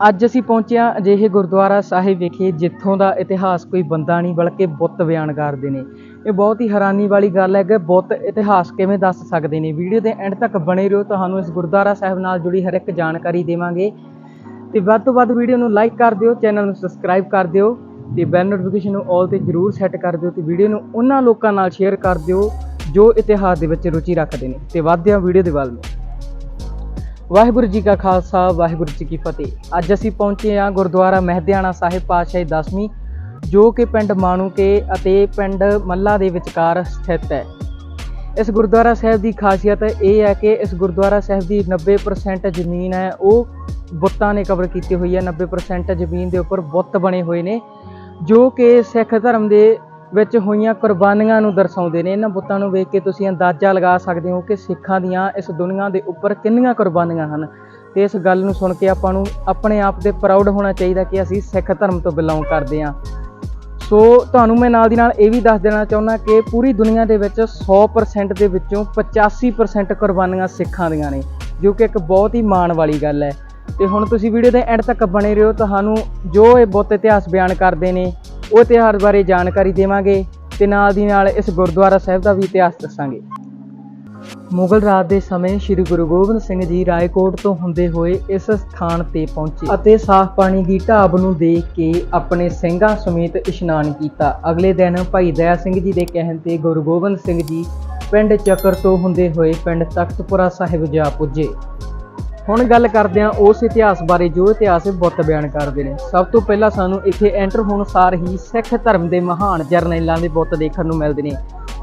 ਅੱਜ ਅਸੀਂ ਪਹੁੰਚੇ ਹਾਂ ਅਜਿਹੇ ਗੁਰਦੁਆਰਾ ਸਾਹਿਬ ਵਿਖੇ, ਜਿੱਥੋਂ ਦਾ ਇਤਿਹਾਸ ਕੋਈ ਬੰਦਾ ਨਹੀਂ, ਬਲਕਿ ਬੁੱਤ ਬਿਆਨ ਕਰਦੇ ਨੇ। ਇਹ ਬਹੁਤ ਹੀ ਹੈਰਾਨੀ ਵਾਲੀ ਗੱਲ ਹੈ ਕਿ ਬੁੱਤ ਇਤਿਹਾਸ ਕਿਵੇਂ ਦੱਸ ਸਕਦੇ ਨੇ? ਵੀਡੀਓ ਦੇ ਐਂਡ ਤੱਕ ਬਣੇ ਰਹੋ, ਤੁਹਾਨੂੰ ਇਸ ਗੁਰਦੁਆਰਾ ਸਾਹਿਬ ਨਾਲ ਜੁੜੀ ਹਰ ਇੱਕ ਜਾਣਕਾਰੀ ਦੇਵਾਂਗੇ। ਤੇ ਵੱਧ ਤੋਂ ਵੱਧ ਵੀਡੀਓ ਨੂੰ ਲਾਈਕ ਕਰ ਦਿਓ, ਚੈਨਲ ਨੂੰ ਸਬਸਕ੍ਰਾਈਬ ਕਰ ਦਿਓ, ਤੇ ਬੈਲ ਨੋਟੀਫਿਕੇਸ਼ਨ ਨੂੰ ਆਲ ਤੇ ਜਰੂਰ ਸੈੱਟ ਕਰ ਦਿਓ, ਤੇ ਵੀਡੀਓ ਨੂੰ ਉਹਨਾਂ ਲੋਕਾਂ ਨਾਲ ਸ਼ੇਅਰ ਕਰ ਦਿਓ ਜੋ ਇਤਿਹਾਸ ਦੇ ਵਿੱਚ ਰੁਚੀ ਰੱਖਦੇ ਨੇ। ਤੇ ਵੱਧਦੇ ਹਾਂ ਵੀਡੀਓ ਦੇ ਵੱਲ ਨੂੰ। ਵਾਹਿਗੁਰੂ ਜੀ ਕਾ ਖਾਲਸਾ, ਵਾਹਿਗੁਰੂ ਜੀ ਕੀ ਫਤਿਹ। ਅੱਜ ਅਸੀਂ ਪਹੁੰਚੇ ਹਾਂ ਗੁਰਦੁਆਰਾ ਮਹਿਦਿਆਣਾ ਸਾਹਿਬ ਪਾਤਸ਼ਾਹੀ 10ਵੀਂ ਜੋ ਕਿ ਪਿੰਡ ਮਾਣੂਕੇ ਅਤੇ ਪਿੰਡ ਮੱਲਾ ਦੇ ਵਿਚਕਾਰ ਸਥਿਤ ਹੈ। ਇਸ ਗੁਰਦੁਆਰਾ ਸਾਹਿਬ ਦੀ ਖਾਸੀਅਤ ਇਹ ਹੈ ਕਿ ਇਸ ਗੁਰਦੁਆਰਾ ਸਾਹਿਬ ਦੀ 90% ਜ਼ਮੀਨ ਹੈ, ਉਹ ਬੁੱਤਾਂ ਨੇ ਕਵਰ ਕੀਤੀ ਹੋਈ ਹੈ। 90% ਜ਼ਮੀਨ ਦੇ ਉੱਪਰ ਬੁੱਤ ਬਣੇ ਹੋਏ ਨੇ, ਜੋ ਕਿ ਸਿੱਖ ਧਰਮ ਦੇ ਵਿੱਚ ਹੋਈਆਂ ਕੁਰਬਾਨੀਆਂ ਨੂੰ ਦਰਸਾਉਂਦੇ ਨੇ। ਇਹਨਾਂ ਬੁੱਤਾਂ ਨੂੰ ਵੇਖ ਕੇ ਤੁਸੀਂ ਅੰਦਾਜ਼ਾ ਲਗਾ ਸਕਦੇ ਹੋ ਕਿ ਸਿੱਖਾਂ ਦੀਆਂ ਇਸ ਦੁਨੀਆ ਦੇ ਉੱਪਰ ਕਿੰਨੀਆਂ ਕੁਰਬਾਨੀਆਂ ਹਨ। ਤੇ ਇਸ ਗੱਲ ਨੂੰ ਸੁਣ ਕੇ ਆਪਾਂ ਨੂੰ ਆਪਣੇ ਆਪ ਤੇ ਪ੍ਰਾਊਡ ਹੋਣਾ ਚਾਹੀਦਾ ਕਿ ਅਸੀਂ ਸਿੱਖ ਧਰਮ ਤੋਂ ਬਿਲੋਂਗ ਕਰਦੇ ਹਾਂ। ਸੋ ਤੁਹਾਨੂੰ ਮੈਂ ਨਾਲ ਦੀ ਨਾਲ ਇਹ ਵੀ ਦੱਸ ਦੇਣਾ ਚਾਹੁੰਦਾ ਕਿ ਪੂਰੀ ਦੁਨੀਆ ਦੇ ਵਿੱਚ 100% ਦੇ ਵਿੱਚੋਂ 85% ਕੁਰਬਾਨੀਆਂ ਸਿੱਖਾਂ ਦੀਆਂ ਨੇ, ਜੋ ਕਿ ਇੱਕ ਬਹੁਤ ਹੀ ਮਾਣ ਵਾਲੀ ਗੱਲ ਹੈ। ਤੇ ਹੁਣ ਤੁਸੀਂ ਵੀਡੀਓ ਦੇ ਐਂਡ ਤੱਕ ਬਣੇ ਰਹੋ। ਤੁਹਾਨੂੰ ਜੋ ਇਹ ਬੁੱਤ ਇਤਿਹਾਸ ਬਿਆਨ ਕਰਦੇ ਨੇ ਉਹ ਇਤਿਹਾਸ ਬਾਰੇ ਜਾਣਕਾਰੀ ਦੇਵਾਂਗੇ ਤੇ ਨਾਲ ਦੀ ਨਾਲ ਇਸ ਗੁਰਦੁਆਰਾ ਸਾਹਿਬ ਦਾ ਵੀ ਇਤਿਹਾਸ ਦੱਸਾਂਗੇ। ਮੁਗਲ ਰਾਜ ਦੇ ਸਮੇਂ ਸ੍ਰੀ ਗੁਰੂ ਗੋਬਿੰਦ ਸਿੰਘ ਜੀ ਰਾਏਕੋਟ ਤੋਂ ਹੁੰਦੇ ਹੋਏ ਇਸ ਸਥਾਨ ਤੇ ਪਹੁੰਚੇ ਅਤੇ ਸਾਫ਼ ਪਾਣੀ ਦੀ ਢਾਬ ਨੂੰ ਦੇਖ ਕੇ ਆਪਣੇ ਸਿੰਘਾਂ ਸਮੇਤ ਇਸ਼ਨਾਨ ਕੀਤਾ। ਅਗਲੇ ਦਿਨ ਭਾਈ ਦਇਆ ਸਿੰਘ ਜੀ ਦੇ ਕਹਿਣ ਤੇ ਗੁਰੂ ਗੋਬਿੰਦ ਸਿੰਘ ਜੀ ਪਿੰਡ ਚੱਕਰ ਤੋਂ ਹੁੰਦੇ ਹੋਏ ਪਿੰਡ ਤਖਤਪੁਰਾ ਸਾਹਿਬ ਜਾ ਪੁੱਜੇ। ਹੁਣ ਗੱਲ ਕਰਦੇ ਹਾਂ ਉਸ ਇਤਿਹਾਸ ਬਾਰੇ ਜੋ ਇਤਿਹਾਸ ਬੁੱਤ ਬਿਆਨ ਕਰਦੇ ਨੇ। ਸਭ ਤੋਂ ਪਹਿਲਾਂ ਸਾਨੂੰ ਇੱਥੇ ਐਂਟਰ ਹੋਣ ਸਾਰ ਹੀ ਸਿੱਖ ਧਰਮ ਦੇ ਮਹਾਨ ਜਰਨੈਲਾਂ ਦੇ ਬੁੱਤ ਦੇਖਣ ਨੂੰ ਮਿਲਦੇ ਨੇ।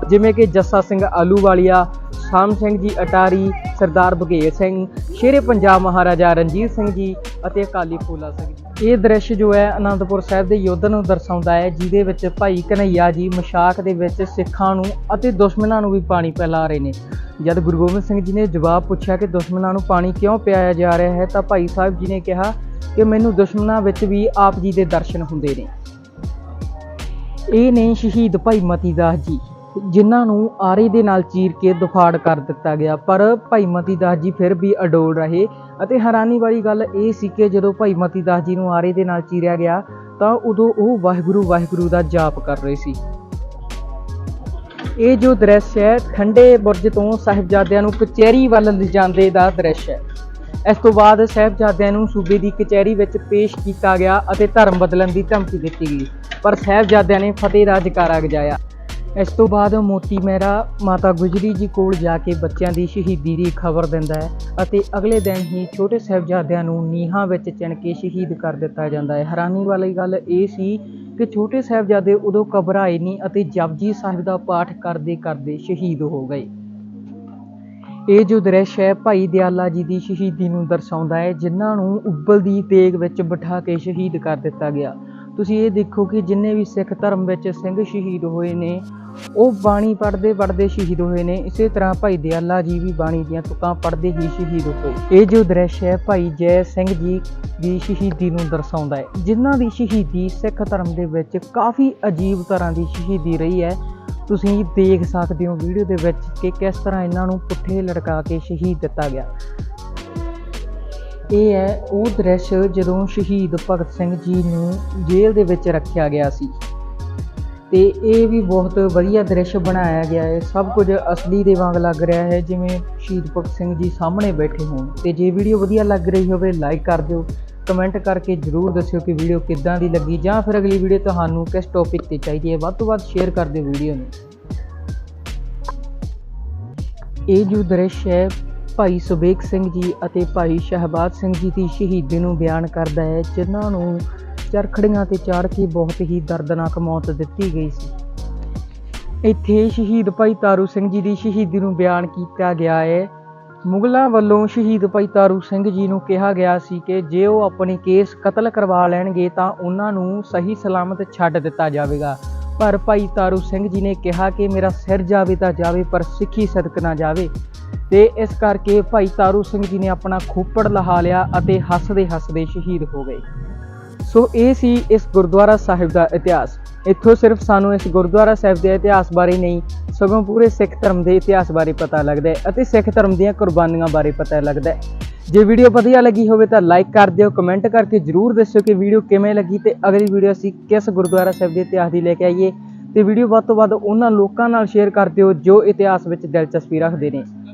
ਜਿਵੇਂ ਕਿ ਜੱਸਾ ਸਿੰਘ ਆਲੂਵਾਲੀਆ, ਸ਼ਾਮ ਸਿੰਘ ਜੀ ਅਟਾਰੀ, ਸਰਦਾਰ ਬਘੇਲ ਸਿੰਘ, ਸ਼ੇਰੇ ਪੰਜਾਬ ਮਹਾਰਾਜਾ ਰਣਜੀਤ ਸਿੰਘ ਜੀ ਅਤੇ ਅਕਾਲੀ ਫੂਲਾ ਸਿੰਘ ਜੀ। ਇਹ ਦ੍ਰਿਸ਼ ਜੋ ਹੈ ਅਨੰਦਪੁਰ ਸਾਹਿਬ ਦੇ ਯੁੱਧ ਨੂੰ ਦਰਸਾਉਂਦਾ ਹੈ, ਜਿਹਦੇ ਵਿੱਚ ਭਾਈ ਕਨਈਆ ਜੀ ਮਸ਼ਾਕ ਦੇ ਵਿੱਚ ਸਿੱਖਾਂ ਨੂੰ ਅਤੇ ਦੁਸ਼ਮਣਾਂ ਨੂੰ ਵੀ ਪਾਣੀ ਪਿਲਾ ਰਹੇ ਨੇ। ਜਦ ਗੁਰੂ ਗੋਬਿੰਦ ਸਿੰਘ ਜੀ ਨੇ ਜਵਾਬ ਪੁੱਛਿਆ ਕਿ ਦੁਸ਼ਮਣਾਂ ਨੂੰ ਪਾਣੀ ਕਿਉਂ ਪਿਆਇਆ ਜਾ ਰਿਹਾ ਹੈ, ਤਾਂ ਭਾਈ ਸਾਹਿਬ ਜੀ ਨੇ ਕਿਹਾ ਕਿ ਮੈਨੂੰ ਦੁਸ਼ਮਣਾਂ ਵਿੱਚ ਵੀ ਆਪ ਜੀ ਦੇ ਦਰਸ਼ਨ ਹੁੰਦੇ ਨੇ। ਇਹ ਨੇ ਸ਼ਹੀਦ ਭਾਈ ਮਤੀ ਦਾਸ ਜੀ, ਜਿਨ੍ਹਾਂ ਨੂੰ ਆਰੇ ਦੇ ਨਾਲ ਚੀਰ ਕੇ ਦੁਫਾੜ ਕਰ ਦਿੱਤਾ ਗਿਆ। ਪਰ ਭਾਈ ਮਤੀ ਦਾਸ ਜੀ ਫਿਰ ਵੀ ਅਡੋਲ ਰਹੇ ਅਤੇ ਹੈਰਾਨੀ ਵਾਲੀ ਗੱਲ ਇਹ ਸੀ ਕਿ ਜਦੋਂ ਭਾਈ ਮਤੀ ਦਾਸ ਜੀ ਨੂੰ ਆਰੇ ਦੇ ਨਾਲ ਚੀਰਿਆ ਗਿਆ, ਤਾਂ ਉਦੋਂ ਉਹ ਵਾਹਿਗੁਰੂ ਵਾਹਿਗੁਰੂ ਦਾ ਜਾਪ ਕਰ ਰਹੇ ਸੀ। ਇਹ ਜੋ ਦ੍ਰਿਸ਼ ਹੈ, ਠੰਡੇ ਬੁਰਜ ਤੋਂ ਸਾਹਿਬਜ਼ਾਦਿਆਂ ਨੂੰ ਕਚਹਿਰੀ ਵੱਲ ਲਿਜਾਂਦੇ ਦਾ ਦ੍ਰਿਸ਼ ਹੈ। ਇਸ ਤੋਂ ਬਾਅਦ ਸਾਹਿਬਜ਼ਾਦਿਆਂ ਨੂੰ ਸੂਬੇ ਦੀ ਕਚਹਿਰੀ ਵਿੱਚ ਪੇਸ਼ ਕੀਤਾ ਗਿਆ ਅਤੇ ਧਰਮ ਬਦਲਣ ਦੀ ਧਮਕੀ ਦਿੱਤੀ ਗਈ। ਪਰ ਸਾਹਿਬਜ਼ਾਦਿਆਂ ਨੇ ਫਤਿਹ ਦਾ ਜਕਾਰਾ ਗਜਾਇਆ ਇਸ ਤੋਂ ਬਾਅਦ ਮੋਤੀ ਮਹਿਰਾ ਮਾਤਾ ਗੁਜਰੀ ਜੀ ਕੋਲ ਜਾ ਕੇ ਬੱਚਿਆਂ ਦੀ ਸ਼ਹੀਦੀ ਦੀ ਖਬਰ ਦਿੰਦਾ ਹੈ ਅਤੇ ਅਗਲੇ ਦਿਨ ਹੀ ਛੋਟੇ ਸਾਹਿਬਜ਼ਾਦਿਆਂ ਨੂੰ ਨੀਹਾਂ ਵਿੱਚ ਚਿਣ ਕੇ ਸ਼ਹੀਦ ਕਰ ਦਿੱਤਾ ਜਾਂਦਾ ਹੈ। ਹੈਰਾਨੀ ਵਾਲੀ ਗੱਲ ਇਹ ਸੀ ਕਿ ਛੋਟੇ ਸਾਹਿਬਜ਼ਾਦੇ ਉਦੋਂ ਘਬਰਾਏ ਨਹੀਂ ਅਤੇ ਜਪਜੀ ਸਾਹਿਬ ਦਾ ਪਾਠ ਕਰਦੇ ਕਰਦੇ ਸ਼ਹੀਦ ਹੋ ਗਏ। ਇਹ ਜੋ ਦ੍ਰਿਸ਼ ਹੈ, ਭਾਈ ਦਿਆਲਾ ਜੀ ਦੀ ਸ਼ਹੀਦੀ ਨੂੰ ਦਰਸਾਉਂਦਾ ਹੈ, ਜਿਨ੍ਹਾਂ ਨੂੰ ਉਬਲਦੀ ਤੇਗ ਵਿੱਚ ਬਿਠਾ ਕੇ ਸ਼ਹੀਦ ਕਰ ਦਿੱਤਾ ਗਿਆ। ਤੁਸੀਂ ਇਹ ਦੇਖੋ ਕਿ ਜਿੰਨੇ ਵੀ ਸਿੱਖ ਧਰਮ ਵਿੱਚ ਸਿੰਘ ਸ਼ਹੀਦ ਹੋਏ ਨੇ, ਉਹ ਬਾਣੀ ਪੜ੍ਹਦੇ ਪੜ੍ਹਦੇ ਸ਼ਹੀਦ ਹੋਏ ਨੇ। ਇਸੇ ਤਰ੍ਹਾਂ ਭਾਈ ਦਿਆਲਾ ਜੀ ਵੀ ਬਾਣੀ ਦੀਆਂ ਤੁਕਾਂ ਪੜ੍ਹਦੇ ਹੀ ਸ਼ਹੀਦ ਹੋਏ। ਇਹ ਜੋ ਦ੍ਰਿਸ਼ ਹੈ ਭਾਈ ਜੈ ਸਿੰਘ ਜੀ ਦੀ ਸ਼ਹੀਦੀ ਨੂੰ ਦਰਸਾਉਂਦਾ ਹੈ। ਜਿਨ੍ਹਾਂ ਦੀ ਸ਼ਹੀਦੀ ਸਿੱਖ ਧਰਮ ਦੇ ਵਿੱਚ ਕਾਫੀ ਅਜੀਬ ਤਰ੍ਹਾਂ ਦੀ ਸ਼ਹੀਦੀ ਰਹੀ ਹੈ। ਤੁਸੀਂ ਦੇਖ ਸਕਦੇ ਹੋ ਵੀਡੀਓ ਦੇ ਵਿੱਚ ਕਿ ਕਿਸ ਤਰ੍ਹਾਂ ਇਹਨਾਂ ਨੂੰ ਪੁੱਠੇ ਲੜਕਾ ਕੇ ਸ਼ਹੀਦ ਦਿੱਤਾ ਗਿਆ। ਇਹ ਹੈ, ਉਹ ਦ੍ਰਿਸ਼ ਜਦੋਂ ਸ਼ਹੀਦ ਭਗਤ ਸਿੰਘ ਜੀ ਨੂੰ ਜੇਲ੍ਹ ਦੇ ਵਿੱਚ ਰੱਖਿਆ ਗਿਆ ਸੀ। ਤੇ ਇਹ ਵੀ ਬਹੁਤ ਵਧੀਆ ਦ੍ਰਿਸ਼ ਬਣਾਇਆ ਗਿਆ ਹੈ। ਸਭ ਕੁਝ ਅਸਲੀ ਦੇ ਵਾਂਗ ਲੱਗ ਰਿਹਾ ਹੈ, ਜਿਵੇਂ ਸ਼ਹੀਦ ਭਗਤ ਸਿੰਘ ਜੀ ਸਾਹਮਣੇ ਬੈਠੇ ਹੋਣ। ਤੇ ਜੇ ਵੀਡੀਓ ਵਧੀਆ ਲੱਗ ਰਹੀ ਹੋਵੇ, ਲਾਈਕ ਕਰ ਦਿਓ, ਕਮੈਂਟ ਕਰਕੇ ਜਰੂਰ ਦੱਸਿਓ ਕਿ ਵੀਡੀਓ ਕਿੱਦਾਂ ਦੀ ਲੱਗੀ। ਜਾਂ ਫਿਰ ਅਗਲੀ ਵੀਡੀਓ ਤੁਹਾਨੂੰ ਕਿਸ ਟੌਪਿਕ ਤੇ ਚਾਹੀਦੀ ਹੈ, ਵੱਧ ਤੋਂ ਵੱਧ ਸ਼ੇਅਰ ਕਰ ਦਿਓ ਵੀਡੀਓ ਨੂੰ। ਇਹ ਜੋ ਦ੍ਰਿਸ਼ ਹੈ ਭਾਈ ਸੁਬੇਗ ਸਿੰਘ ਜੀ ਅਤੇ ਭਾਈ ਸ਼ਹਿਬਾਜ਼ ਸਿੰਘ ਜੀ ਦੀ ਸ਼ਹੀਦੀ ਨੂੰ ਬਿਆਨ ਕਰਦਾ ਹੈ, ਜਿਨ੍ਹਾਂ ਨੂੰ ਚਰਖੜੀਆਂ ਤੇ ਚਾੜ ਕੇ ਬਹੁਤ ਹੀ ਦਰਦਨਾਕ ਮੌਤ ਦਿੱਤੀ ਗਈ ਸੀ। ਇੱਥੇ ਸ਼ਹੀਦ ਭਾਈ ਤਾਰੂ ਸਿੰਘ ਜੀ ਦੀ ਸ਼ਹੀਦੀ ਨੂੰ ਬਿਆਨ ਕੀਤਾ ਗਿਆ ਹੈ। ਮੁਗਲਾਂ ਵੱਲੋਂ ਸ਼ਹੀਦ ਭਾਈ ਤਾਰੂ ਸਿੰਘ ਜੀ ਨੂੰ ਕਿਹਾ ਗਿਆ ਸੀ ਕਿ ਜੇ ਉਹ ਆਪਣੇ ਕੇਸ ਕਤਲ ਕਰਵਾ ਲੈਣਗੇ ਤਾਂ ਉਹਨਾਂ ਨੂੰ ਸਹੀ ਸਲਾਮਤ ਛੱਡ ਦਿੱਤਾ ਜਾਵੇਗਾ। ਪਰ ਭਾਈ ਤਾਰੂ ਸਿੰਘ ਜੀ ਨੇ ਕਿਹਾ ਕਿ ਮੇਰਾ ਸਿਰ ਜਾਵੇ ਤਾਂ ਜਾਵੇ, ਪਰ ਸਿੱਖੀ ਸਦਕ ਨਾ ਜਾਵੇ। ਤੇ ਇਸ ਕਰਕੇ ਭਾਈ ਤਾਰੂ ਸਿੰਘ ਜੀ ਨੇ ਆਪਣਾ ਖੋਪੜ ਲਹਾ ਲਿਆ ਅਤੇ ਹੱਸਦੇ ਹੱਸਦੇ ਸ਼ਹੀਦ ਹੋ ਗਏ। ਸੋ ਇਹ ਸੀ ਇਸ ਗੁਰਦੁਆਰਾ ਸਾਹਿਬ ਦਾ ਇਤਿਹਾਸ। ਇੱਥੋਂ ਸਿਰਫ ਸਾਨੂੰ ਇਸ ਗੁਰਦੁਆਰਾ ਸਾਹਿਬ ਦੇ ਇਤਿਹਾਸ ਬਾਰੇ ਨਹੀਂ, ਸਗੋਂ ਪੂਰੇ ਸਿੱਖ ਧਰਮ ਦੇ ਇਤਿਹਾਸ ਬਾਰੇ ਪਤਾ ਲੱਗਦਾ ਹੈ ਅਤੇ ਸਿੱਖ ਧਰਮ ਦੀਆਂ ਕੁਰਬਾਨੀਆਂ ਬਾਰੇ ਪਤਾ ਲੱਗਦਾ ਹੈ। ਜੇ ਵੀਡੀਓ ਵਧੀਆ ਲੱਗੀ ਹੋਵੇ ਤਾਂ ਲਾਈਕ ਕਰ ਦਿਓ, ਕਮੈਂਟ ਕਰਕੇ ਜਰੂਰ ਦੱਸਿਓ ਕਿ ਵੀਡੀਓ ਕਿਵੇਂ ਲੱਗੀ ਤੇ ਅਗਲੀ ਵੀਡੀਓ ਅਸੀਂ ਕਿਸ ਗੁਰਦੁਆਰਾ ਸਾਹਿਬ ਦੇ ਇਤਿਹਾਸ ਦੀ ਲੈ ਕੇ ਆਈਏ। ਤੇ ਵੀਡੀਓ ਵੱਧ ਤੋਂ ਵੱਧ ਉਹਨਾਂ ਲੋਕਾਂ ਨਾਲ ਸ਼ੇਅਰ ਕਰ ਦਿਓ ਜੋ ਇਤਿਹਾਸ ਵਿੱਚ ਦਿਲਚਸਪੀ ਰੱਖਦੇ ਨੇ।